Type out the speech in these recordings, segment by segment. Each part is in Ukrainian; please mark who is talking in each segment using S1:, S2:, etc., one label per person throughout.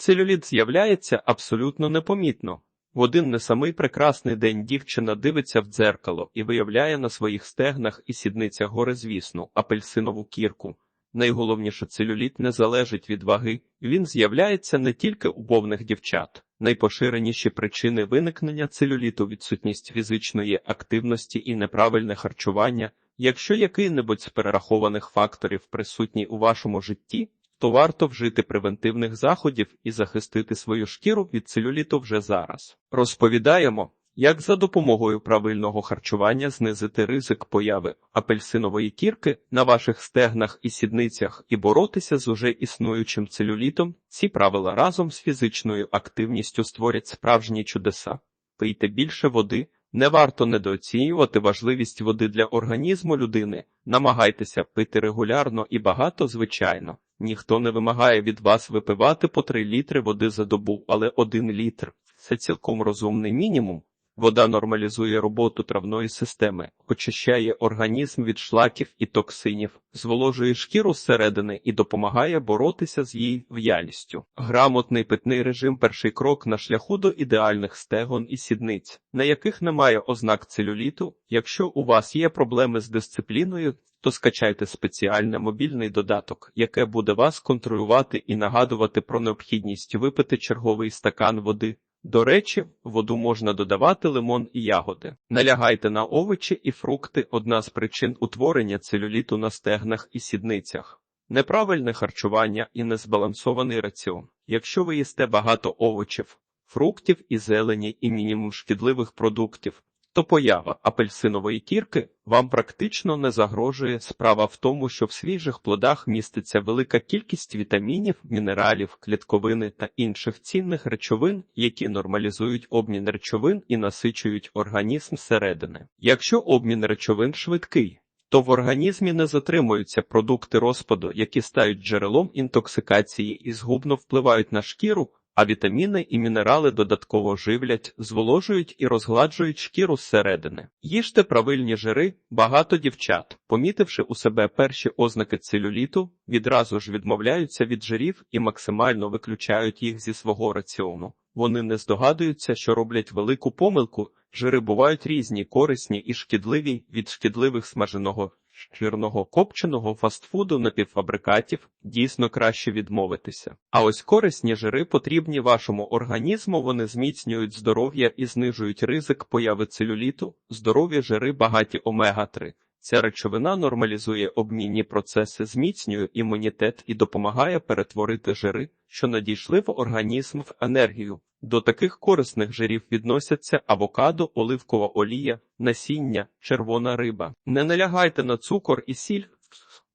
S1: Целюліт з'являється абсолютно непомітно. В один не самий прекрасний день дівчина дивиться в дзеркало і виявляє на своїх стегнах і сідницях горизвісну апельсинову кірку. Найголовніше целюліт не залежить від ваги, він з'являється не тільки у повних дівчат. Найпоширеніші причини виникнення целюліту – відсутність фізичної активності і неправильне харчування. Якщо який-небудь з перерахованих факторів присутній у вашому житті, то варто вжити превентивних заходів і захистити свою шкіру від целюліту вже зараз. Розповідаємо, як за допомогою правильного харчування знизити ризик появи апельсинової кірки на ваших стегнах і сідницях і боротися з уже існуючим целюлітом. Ці правила разом з фізичною активністю створять справжні чудеса. Пийте більше води. Не варто недооцінювати важливість води для організму людини. Намагайтеся пити регулярно і багато, звичайно. Ніхто не вимагає від вас випивати по 3 літри води за добу, але 1 літр це цілком розумний мінімум. Вода нормалізує роботу травної системи, очищає організм від шлаків і токсинів, зволожує шкіру зсередини і допомагає боротися з її в'ялістю. Грамотний питний режим перший крок на шляху до ідеальних стегон і сідниць, на яких немає ознак целюліту. Якщо у вас є проблеми з дисципліною, то скачайте спеціальний мобільний додаток, яке буде вас контролювати і нагадувати про необхідність випити черговий стакан води. До речі, воду можна додавати лимон і ягоди. Налягайте на овочі і фрукти одна з причин утворення целюліту на стегнах і сідницях. Неправильне харчування і незбалансований раціон. Якщо ви їсте багато овочів, фруктів і зелені і мінімум шкідливих продуктів, то поява апельсинової кірки вам практично не загрожує. Справа в тому, що в свіжих плодах міститься велика кількість вітамінів, мінералів, клітковини та інших цінних речовин, які нормалізують обмін речовин і насичують організм зсередини. Якщо обмін речовин швидкий, то в організмі не затримуються продукти розпаду, які стають джерелом інтоксикації і згубно впливають на шкіру, а вітаміни і мінерали додатково живлять, зволожують і розгладжують шкіру зсередини. Їжте правильні жири, багато дівчат, помітивши у себе перші ознаки целюліту, відразу ж відмовляються від жирів і максимально виключають їх зі свого раціону. Вони не здогадуються, що роблять велику помилку. Жири бувають різні, корисні і шкідливі від шкідливих смаженого жирного копченого фастфуду напівфабрикатів дійсно краще відмовитися. А ось корисні жири потрібні вашому організму, вони зміцнюють здоров'я і знижують ризик появи целюліту, здорові жири багаті омега-3. Ця речовина нормалізує обмінні процеси, зміцнює імунітет і допомагає перетворити жири, що надійшли в організм в енергію. До таких корисних жирів відносяться авокадо, оливкова олія, насіння, червона риба. Не налягайте на цукор і сіль.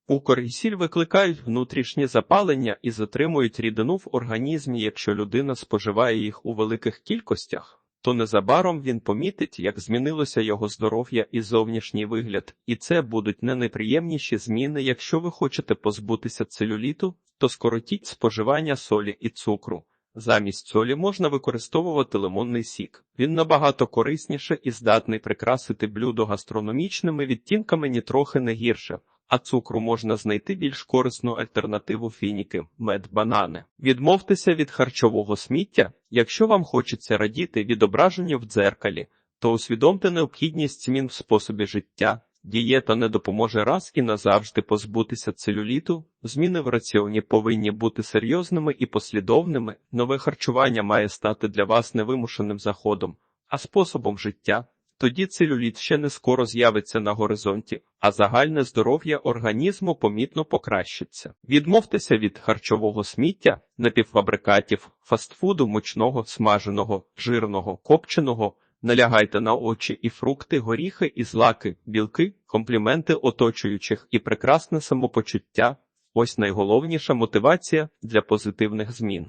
S1: Цукор і сіль викликають внутрішнє запалення і затримують рідину в організмі, якщо людина споживає їх у великих кількостях то незабаром він помітить, як змінилося його здоров'я і зовнішній вигляд, і це будуть не найприємніші зміни. Якщо ви хочете позбутися целюліту, то скоротіть споживання солі і цукру. Замість солі можна використовувати лимонний сік. Він набагато корисніше і здатний прикрасити блюдо гастрономічними відтінками нітрохи не гірше а цукру можна знайти більш корисну альтернативу фініки мед банани. Відмовтеся від харчового сміття, якщо вам хочеться радіти відображенню в дзеркалі, то усвідомте необхідність змін в способі життя. Дієта не допоможе раз і назавжди позбутися целюліту. Зміни в раціоні повинні бути серйозними і послідовними. Нове харчування має стати для вас невимушеним заходом, а способом життя. Тоді целюліт ще не скоро з'явиться на горизонті, а загальне здоров'я організму помітно покращиться. Відмовтеся від харчового сміття, напівфабрикатів, фастфуду, мучного, смаженого, жирного, копченого. Налягайте на очі і фрукти, горіхи і злаки, білки, компліменти оточуючих і прекрасне самопочуття. Ось найголовніша мотивація для позитивних змін.